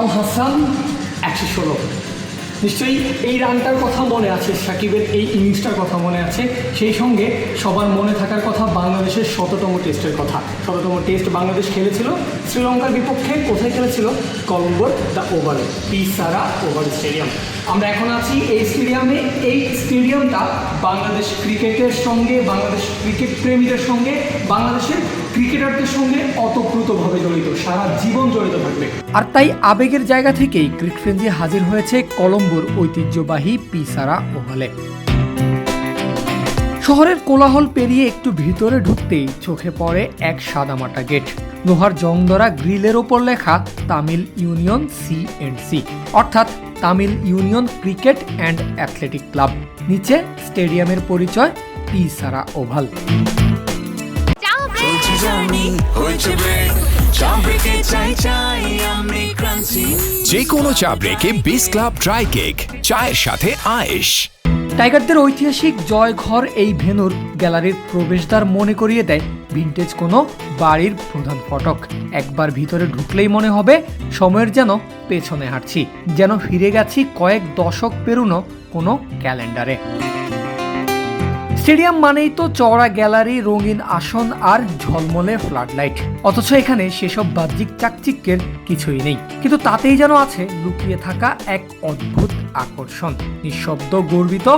আল হাসান একশো ষোলো। নিশ্চয়ই এই রানটার কথা মনে আছে, সাকিবের এই ইনিংসটার কথা মনে আছে। সেই সঙ্গে সবার মনে থাকার কথা, বাংলাদেশের শততম টেস্টের কথা। শততম টেস্ট বাংলাদেশ খেলেছিল। শ্রীলঙ্কার বিপক্ষে কোথায় খেলেছিল? কলম্বোর দ্য ওভারে পিসারা ওভার স্টেডিয়াম। আমরা এখন আছি এই স্টেডিয়ামে এই স্টেডিয়ামটা বাংলাদেশ ক্রিকেটের সঙ্গে, বাংলাদেশ ক্রিকেট প্রেমীদের সঙ্গে, বাংলাদেশের ক্রিকেটারদের সঙ্গে অতপ্রুতভাবে জড়িত, সারা জীবন জড়িত থাকবে। আর তাই আবেগের জায়গা থেকেই ক্রিক ফ্রেঞ্জি হাজির হয়েছে কলম্বোর ঐতিহ্যবাহী পিসারা ওভালে শহরের কোলাহল পেরিয়ে একটু ভিতরে ঢুকতেই চোখে পড়ে এক সাদামাটা গেট। লোহার জংদরা গ্রিলের ওপর লেখা Tamil union C and C অর্থাৎ Tamil union cricket and athletic club নিচে স্টেডিয়ামের পরিচয় ওভাল। চাই আমি ক্রান্তি যে কোনো চা ব্রেকে বিস ক্লাব ড্রাই কেক চায়ের সাথে আয়েশ। টাইগারদের ঐতিহাসিক জয়ঘর এই ভেনুর গ্যালারির প্রবেশদ্বার মনে করিয়ে দেয় ভিনটেজ কোনো বাড়ির প্রধান ফটক। একবার ভিতরে ঢুকলেই মনে হবে সময়ের যেন পেছনে হাঁটছি, যেন ফিরে গেছি কয়েক দশক পেরুনো কোনো ক্যালেন্ডারে। স্টেডিয়াম মানেই তো চওড়া গ্যালারি, রঙিন আসন আর ঝলমলে ফ্লাডলাইট অথচ এখানে সেসব বাহ্যিক চাকচিক্যের কিছুই নেই। কিন্তু তাতেই যেন আছে লুকিয়ে থাকা এক অদ্ভুত আকর্ষণ। নিঃশব্দ গর্বিত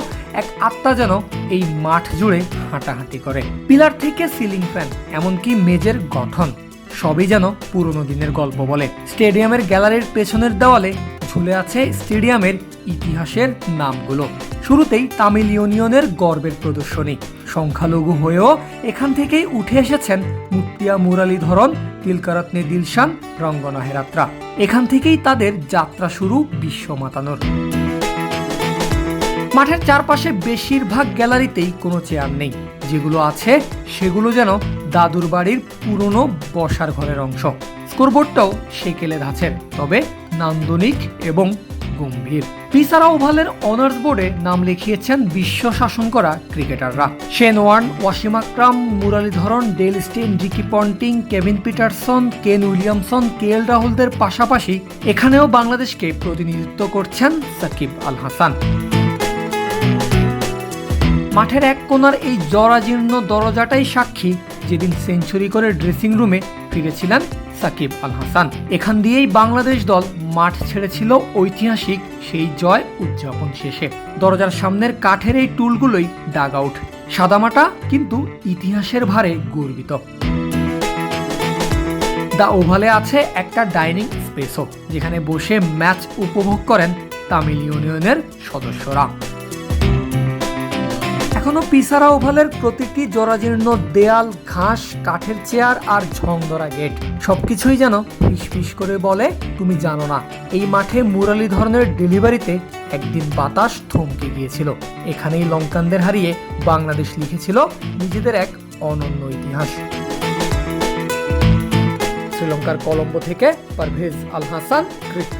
এক আত্মা যেন এই মাঠ জুড়ে হাঁটাহাঁটি করে। পিলার থেকে সিলিং ফ্যান, এমনকি মেজের গঠন, সবই যেন পুরনো দিনের গল্প বলে। স্টেডিয়ামের গ্যালারির পেছনের দেওয়ালে ঝুলে আছে স্টেডিয়ামের ইতিহাসের নামগুলো। শুরুতেই তামিল ইউনিয়নের গর্বের প্রদর্শনী। সংখ্যালঘু হয়েও এখান থেকেই উঠে এসেছেন মুত্তিয়া মুরালীধরন, তিলকারত্নে দিলশান, রঙ্গনা হেরাত্রা। এখান থেকেই তাদের যাত্রা শুরু বিশ্ব মাতানোর মাঠের চারপাশে বেশিরভাগ গ্যালারিতেই কোনো চেয়ার নেই। যেগুলো আছে, সেগুলো যেন দাদুর বাড়ির পুরনো বসার ঘরের অংশ। স্কোরবোর্ডটাও সেকেলে ধাঁচের। তবে নান্দনিক এবং গম্ভীর। পিসারা ওভালের অনার্স বোর্ডে নাম লিখিয়েছেন বিশ্ব শাসন করা ক্রিকেটাররা। Shane Warne, Wasim Akram, Muralitharan, Dale Steyn, Ricky Ponting, Kevin Pietersen, Kane Williamson K L রাহুলদের পাশাপাশি এখানেও বাংলাদেশকে প্রতিনিধিত্ব করছেন সাকিব আল হাসান। মাঠের এক কোণার এই জরাজীর্ণ দরজাটাই সাক্ষী যেদিন সেঞ্চুরি করে ড্রেসিং রুমে ফিরেছিলেন সাকিব আল হাসান। এখান দিয়েই বাংলাদেশ দল মাঠ ছেড়েছিল ঐতিহাসিক সেই জয় উদযাপন শেষে। দরজার সামনের কাঠের এই টুলগুলোই ডাগ আউট সাদামাটা কিন্তু ইতিহাসের ভারে গর্বিত। দ্য ওভালে আছে একটা ডাইনিং স্পেসও যেখানে বসে ম্যাচ উপভোগ করেন তামিল ইউনিয়নের সদস্যরা। এখনও পিসারা ওভালের প্রতিটি জরাজীর্ণ দেয়াল, ঘাস, কাঠের চেয়ার আর ঝংধরা গেট। সবকিছুই যেন ফিস করে বলে, তুমি জানো না। এই মাঠে মুরালি ধরনের ডেলিভারিতে একদিন বাতাস থমকে গিয়েছিল। এখানেই লঙ্কানদের হারিয়ে বাংলাদেশ লিখেছিল নিজেদের এক অনন্য ইতিহাস। শ্রীলঙ্কার কলম্বো থেকে পারভেজ আল হাসান ক্রিক